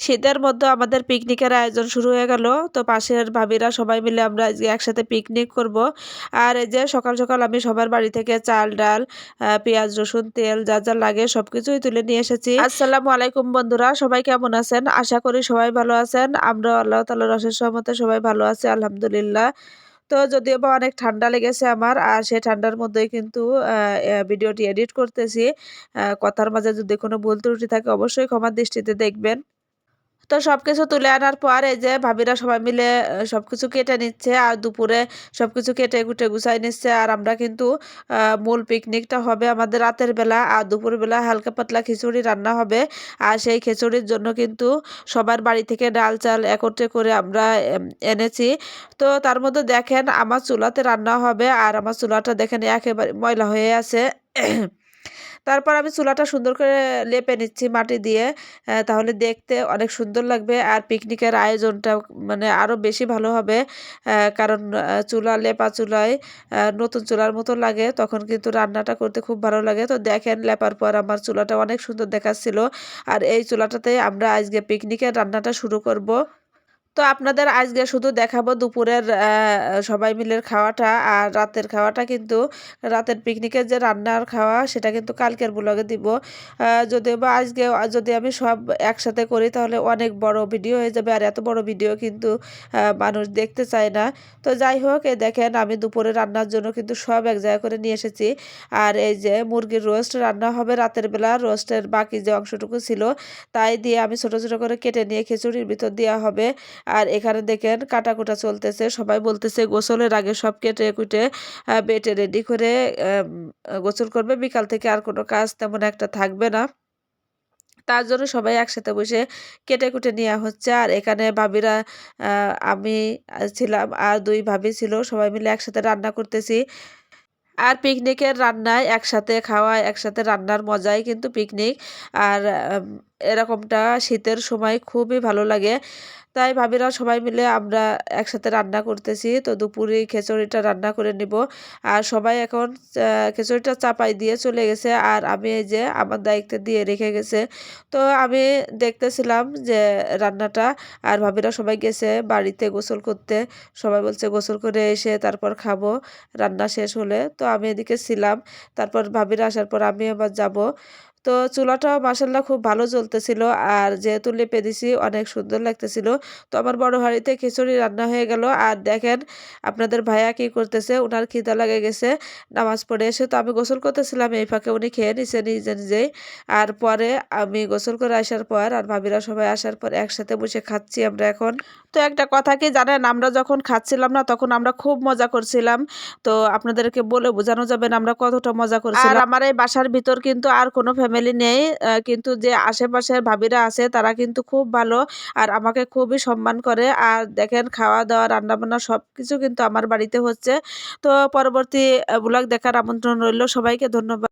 শীতের মধ্যে আমাদের পিকনিকের আয়োজন শুরু হয়ে গেল। তো পাশের ভাবিরা সবাই মিলে আমরা একসাথে পিকনিক করব। আর এই যে সকাল সকাল আমি সবার বাড়ি থেকে চাল, ডাল পেঁয়াজ, রসুন, তেল যা যা লাগে সবকিছুই তুলে নিয়ে এসেছি। আসসালামু আলাইকুম বন্ধুরা, সবাই কেমন আছেন? আশা করি সবাই ভালো আছেন। আমরা আল্লাহ তাআলার অশেষ সহমতে সবাই ভালো আছি, আলহামদুলিল্লাহ। তো যদিও বা অনেক ঠান্ডা লেগেছে আমার, আর সেই ঠান্ডার মধ্যেই কিন্তু ভিডিওটি এডিট করতেছি। কথার মাঝে যদি কোনো ভুল ত্রুটি থাকে অবশ্যই ক্ষমার দৃষ্টিতে দেখবেন। তো সব কিছু তুলে আনার পর এই যে ভাবিরা সবাই মিলে সব কিছু কেটে নিচ্ছে আর দুপুরে সব কিছু কেটে কুটে গুছাই নিচ্ছে আর আমরা কিন্তু মূল পিকনিকটা হবে আমাদের রাতের বেলা আর দুপুরবেলা হালকা পাতলা খিচুড়ি রান্না হবে। আর সেই খিচুড়ির জন্য কিন্তু সবার বাড়ি থেকে ডাল চাল একত্রে করে আমরা এনেছি। তো তার মধ্যে দেখেন আমার চুলাতে রান্না হবে আর আমার চুলাটা দেখেন একেবারে ময়লা হয়ে আছে। তারপর আমি চুলাটা সুন্দর করে লেপে নিচ্ছি মাটি দিয়ে তাহলে দেখতে অনেক সুন্দর লাগবে। আর পিকনিকের আয়োজনটা মানে আরও বেশি ভালো হবে কারণ চুলা লেপা চুলায় নতুন চুলার মতো লাগে, তখন কিন্তু রান্নাটা করতে খুব ভালো লাগে। তো দেখেন লেপার পর আমার চুলাটা অনেক সুন্দর দেখাচ্ছিল। আর এই চুলাটাতে আমরা আজকে পিকনিকের রান্নাটা শুরু করব। তো আপনাদের আজকে শুধু দেখাবো দুপুরের সবাই মিলের খাওয়াটা আর রাতের খাওয়াটা কিন্তু রাতের পিকনিকের যে রান্নার খাওয়া সেটা কিন্তু কালকের ব্লগে দিব। যদিও বা আজকে, যদি আমি সব একসাথে করি তাহলে অনেক বড় ভিডিও হয়ে যাবে আর এত বড় ভিডিও কিন্তু মানুষ দেখতে চায় না। তো যাই হোক এই দেখেন আমি দুপুরে রান্নার জন্য কিন্তু সব এক জায়গা করে নিয়ে এসেছি। আর এই যে মুরগির রোস্ট রান্না হবে রাতের বেলা, রোস্টের বাকি যে অংশটুকু ছিল তাই দিয়ে আমি ছোট ছোট করে কেটে নিয়ে খিচুড়ির ভিতর দেওয়া হবে। আর এখানে দেখেন কাটাকুটা চলতেছে। সবাই বলতেছে গোসলের আগে সব কেটে কুটে বেটে রেডি করে গোসল করবে। বিকাল থেকে আর কোনো কাজ তেমন একটা থাকবে না। তার জন্য সবাই একসাথে বসে কেটে কুটে নেওয়া হচ্ছে। আর এখানে ভাবিরা আমি ছিলাম আর দুই ভাবি ছিল, সবাই মিলে একসাথে রান্না করতেছি। আর পিকনিকের রান্নায় একসাথে খাওয়া একসাথে রান্নার মজাই কিন্তু পিকনিক আর এরকমটা শীতের সময় খুবই ভালো লাগে। তাই ভাবিরা সবাই মিলে আমরা একসাথে রান্না করতেছি। তো দুপুরে খিচুড়িটা রান্না করে নিব। আর সবাই এখন খিচুড়িটা চাপাই দিয়ে চলে গেছে। আর আমি এই যে আমার দায়িত্বে দিয়ে রেখে গেছে। তো আমি দেখতেছিলাম যে রান্নাটা, আর ভাবিরা সবাই গেছে বাড়িতে গোসল করতে। সবাই বলছে, গোসল করে এসে তারপর খাব। রান্না শেষ হলে। তো আমি এদিকে ছিলাম। তারপর ভাবিরা আসার পর আমি আবার যাব। তো চুলাটাও মাসাল্লাহ খুব ভালো জ্বলতেছিল আর যেহেতু লেপে দিছি, অনেক সুন্দর লাগতেছিল। তো আমার বড় হাড়িতে খিচুড়ি রান্না হয়ে গেল আর দেখেন আপনাদের ভাইয়া কি করতেছে ওনার খিদা লাগে গেছে, নামাজ পড়ে এসে তো আমি গোসল করতেছিলাম, এই ফাঁকে উনি খেয়ে নিছে নিজে নিজেই। আর পরে আমি গোসল করে আসার পর আর ভাবিরা সবাই আসার পর একসাথে বসে খাচ্ছি আমরা এখন। তো একটা কথা কি জানেন, আমরা যখন খাচ্ছিলাম না তখন আমরা খুব মজা করছিলাম। তো আপনাদেরকে বলে বোঝানো যাবে না আমরা কতটা মজা করছিলাম। আর আমার এই বাসার ভিতর কিন্তু আর কোনো ফ্যামিলি নেই। আহ, কিন্তু যে আশেপাশের ভাবিরা আছে তারা কিন্তু খুব ভালো আর আমাকে খুবই সম্মান করে। আর দেখেন খাওয়া দাওয়া রান্নাবান্না সব কিছু কিন্তু আমার বাড়িতে হচ্ছে। তো পরবর্তী ব্লগ দেখার আমন্ত্রণ রইল। সবাইকে ধন্যবাদ।